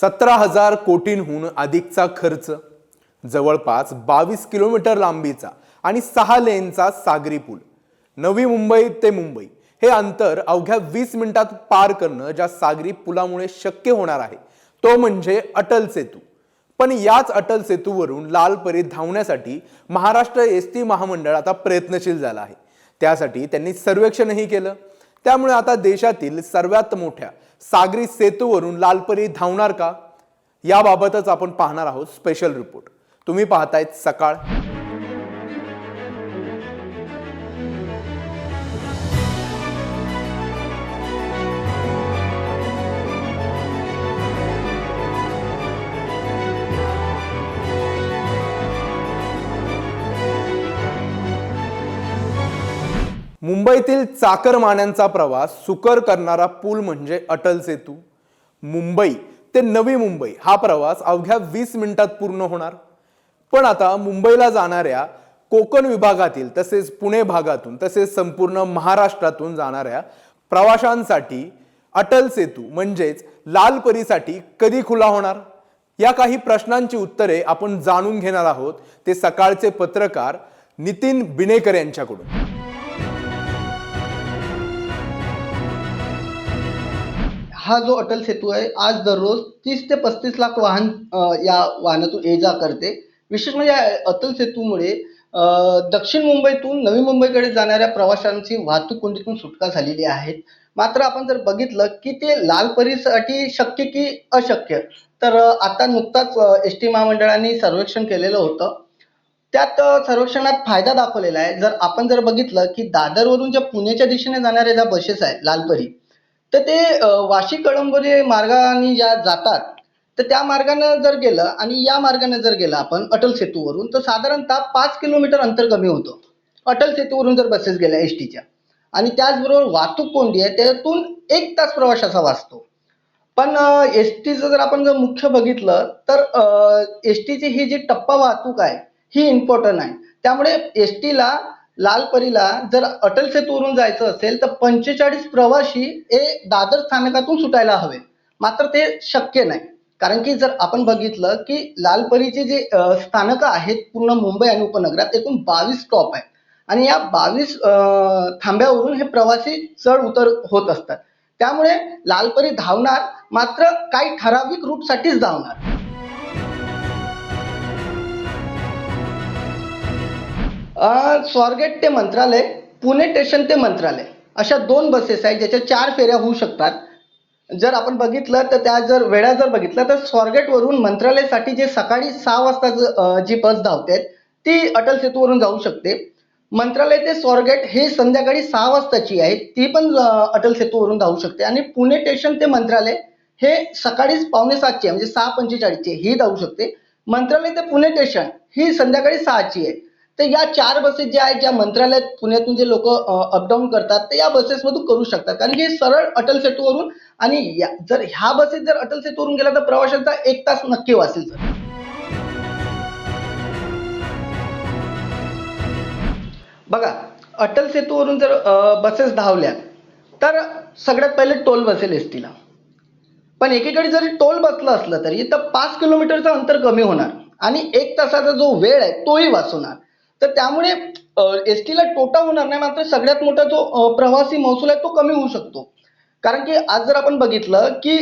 सतरा हजार कोटींहून अधिकचा खर्च जवळपास बावीस किलोमीटर लांबीचा आणि सहा लेनचा सागरी पूल. नवी मुंबई ते मुंबई हे अंतर अवघ्या वीस मिनिटात पार करणं ज्या सागरी पुलामुळे शक्य होणार आहे तो म्हणजे अटल सेतू. पण याच अटल सेतूवरून लाल परीत धावण्यासाठी महाराष्ट्र एस टी महामंडळ आता प्रयत्नशील झाला आहे. त्यासाठी त्यांनी सर्वेक्षणही केलं. त्यामुळे आता देशातील सर्वात मोठ्या सागरी सेतूवरून लालपरी धावणार का? याबाबतच आपण पाहणार आहोत स्पेशल रिपोर्ट तुम्ही पाहतायत सकाळ. मुंबईतील चाकरमान्यांचा प्रवास सुकर करणारा पूल म्हणजे अटल सेतू. मुंबई ते नवी मुंबई हा प्रवास अवघ्या वीस मिनिटात पूर्ण होणार. पण आता मुंबईला जाणाऱ्या कोकण विभागातील तसेच पुणे भागातून तसेच संपूर्ण महाराष्ट्रातून जाणाऱ्या प्रवाशांसाठी अटल सेतू म्हणजेच लाल परीसाठी कधी खुला होणार? या काही प्रश्नांची उत्तरे आपण जाणून घेणार आहोत. ते सकाळचे पत्रकार नितीन बिनेकर यांच्याकडून. हा जो अटल सेतू आहे आज दररोज तीस ते पस्तीस लाख वाहन या वाहनातून ये जा करते. विशेष म्हणजे या अटल सेतूमुळे दक्षिण मुंबईतून नवी मुंबईकडे जाणाऱ्या प्रवाशांची वाहतूक कोंडीतून सुटका झालेली आहे. मात्र आपण जर बघितलं की ते लालपरीसाठी शक्य की अशक्य तर आता नुकताच एस टी महामंडळाने सर्वेक्षण केलेलं होतं. त्यात सर्वेक्षणात फायदा दाखवलेला आहे. जर आपण जर बघितलं की दादरवरून ज्या पुण्याच्या दिशेने जाणाऱ्या ज्या बसेस आहेत लालपरी तर ते वाशी कळंबोली मार्गाने ज्या जातात तर त्या मार्गानं जर गेलं आणि या मार्गाने जर गेलं आपण अटल सेतूवरून तर साधारणतः पाच किलोमीटर अंतर कमी होतं. अटल सेतूवरून जर बसेस गेल्या एस टीच्या आणि त्याचबरोबर वाहतूक कोंडी आहे त्यातून एक तास प्रवाशाचा वाचतो. पण एस टीचं जर आपण जर मुख्य बघितलं तर एस टीची ही जी टप्पा वाहतूक आहे ही इम्पॉर्टंट आहे. त्यामुळे एस टीला लालपरीला जर अटल सेतूवरून जायचं असेल तर पंचेचाळीस प्रवासी हे दादर स्थानकातून सुटायला हवे. मात्र ते शक्य नाही. कारण की जर आपण बघितलं की लालपरीचे जे स्थानकं आहेत पूर्ण मुंबई आणि उपनगरात एकूण बावीस स्टॉप आहेत. आणि या बावीस थांब्यावरून हे प्रवासी चढ उतर होत असतात. त्यामुळे लालपरी धावणार मात्र काही ठराविक रूटसाठीच धावणार. स्वारगेट ते मंत्रालय पुणे स्टेशन ते मंत्रालय अशा दोन बसेस आहेत ज्याच्या चार फेऱ्या होऊ शकतात. जर आपण बघितलं तर त्या जर वेळा जर बघितलं तर स्वारगेटवरून मंत्रालयासाठी जे सकाळी सहा वाजता जी बस धावते ती अटल सेतूवरून जाऊ शकते. मंत्रालय ते स्वारगेट हे संध्याकाळी सहा वाजताची आहे ती पण अटल सेतूवरून धावू शकते. आणि पुणे स्टेशन ते मंत्रालय हे सकाळीच पावणे सातची आहे म्हणजे सहा पंचेचाळीसची ही धावू शकते. मंत्रालय ते पुणे स्टेशन ही संध्याकाळी सहाची आहे. तर या चार बसेस ज्या आहेत ज्या मंत्रालयात पुण्यातून जे लोक अपडाऊन करतात ते या बसेसमधून करू शकतात. कारण की हे सरळ अटल सेतूवरून आणि या- जर ह्या बसेस जर अटल सेतूवरून गेला तर प्रवाशांचा एक तास नक्की वाचेल सर. बघा अटल सेतूवरून जर बसेस धावल्या तर सगळ्यात पहिले टोल बसेल एस टीला पण एकीकडे जरी टोल बसलं असलं तरी तर पाच किलोमीटरचं अंतर कमी होणार आणि एक तासाचा जो वेळ आहे तोही वाचवणार. तर त्यामुळे एस टीला तोटा होणार नाही मात्र सगळ्यात मोठा जो प्रवासी महसूल आहे तो कमी होऊ शकतो. कारण की आज जर आपण बघितलं की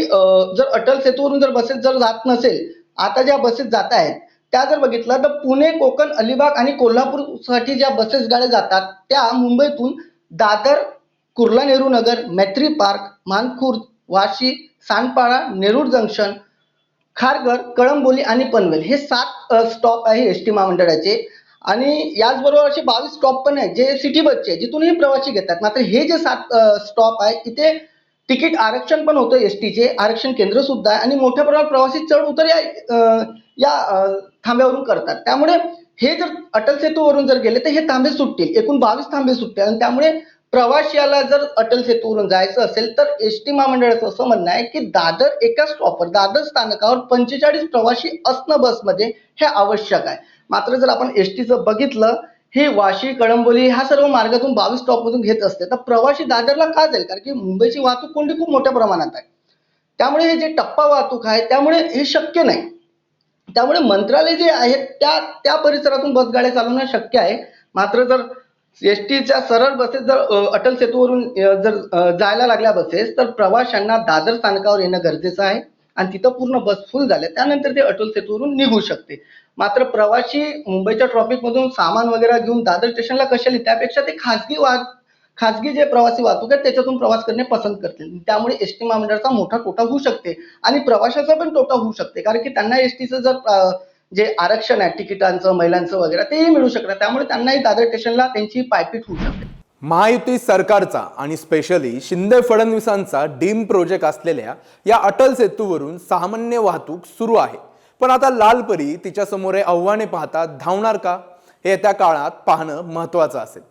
जर अटल सेतूवरून जर बसेस जर जात नसेल आता ज्या बसेस जात आहेत त्या जर बघितलं तर पुणे कोकण अलिबाग आणि कोल्हापूरसाठी ज्या बसेस गाड्या जातात त्या मुंबईतून दादर कुर्ला नेहरू नगर मैत्री पार्क मानखुर्द वाशी सांडपाडा नेरूळ जंक्शन खारघर कळंबोली आणि पनवेल हे सात स्टॉप आहे एस टी महामंडळाचे. आणि याचबरोबर असे बावीस स्टॉप पण आहेत जे सिटी बसचे जिथूनही प्रवासी घेतात. मात्र हे जे सात स्टॉप आहेत इथे तिकीट आरक्षण पण होतं एस टीचे आरक्षण केंद्र सुद्धा आहे आणि मोठ्या प्रमाणात प्रवासी चढ उतर या या थांब्यावरून करतात. त्यामुळे हे जर अटल सेतूवरून जर गेले तर हे थांबे सुटतील. एकूण बावीस थांबे सुटतील. आणि त्यामुळे प्रवाशाला जर अटल सेतूवरून जायचं असेल तर एस टी महामंडळाचं असं म्हणणं आहे की दादर एका स्टॉपवर दादर स्थानकावर पंचेचाळीस प्रवाशी असणं बसमध्ये हे आवश्यक आहे. मात्र जर आपण एस टीचं बघितलं हे वाशी कळंबोली ह्या सर्व मार्गातून बावीस स्टॉपमधून घेत असते तर प्रवाशी दादरला का जाईल? कारण की मुंबईची वाहतूक कोंडी खूप मोठ्या प्रमाणात आहे. त्यामुळे हे जे टप्पा वाहतूक आहे त्यामुळे हे शक्य नाही. त्यामुळे मंत्रालय जे आहेत त्या त्या परिसरातून बसगाड्या चालवणं शक्य आहे. मात्र जर एस टीच्या सरळ बसेस जर अटल सेतूवरून जर जायला लागल्या बसेस तर प्रवाशांना दादर स्थानकावर येणं गरजेचं आहे आणि तिथं पूर्ण बस फुल झाल्या. त्यानंतर ते अटल सेतूवरून निघू शकते. मात्र प्रवासी मुंबईच्या ट्रॉफिकमधून सामान वगैरे घेऊन दादर स्टेशनला कशाला त्यापेक्षा ते खासगी वाहत खासगी जे प्रवासी वाहतूक आहे त्याच्यातून प्रवास करणे पसंत करतील. त्यामुळे एस टी महामंडळाचा मोठा तोटा होऊ शकते आणि प्रवाशाचा पण तोटा होऊ शकते. कारण की त्यांना एस टीचं जर जे आरक्षण आहे तिकिटांचं महिलांचं वगैरे तेही मिळू शकतं. त्यामुळे त्यांनाही दादर स्टेशनला त्यांची पायपीट होऊ शकते. महायुती सरकारचा आणि स्पेशली शिंदे फडणवीसांचा डीम प्रोजेक्ट असलेल्या या अटल सेतूवरून सामान्य वाहतूक सुरू आहे. पण आता लालपरी तिच्या समोर आव्हाने पाहता धावणार का? हे येत्या काळात पाहणं महत्त्वाचं असेल.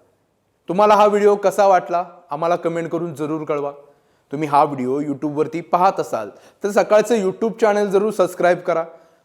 तुम्हाला हा व्हिडिओ कसा वाटला? आम्हाला कमेंट करून जरूर कळवा. तुम्ही हा व्हिडिओ यूट्यूबवरती पाहत असाल तर सकाळचं यूट्यूब चॅनल जरूर सबस्क्राईब करा.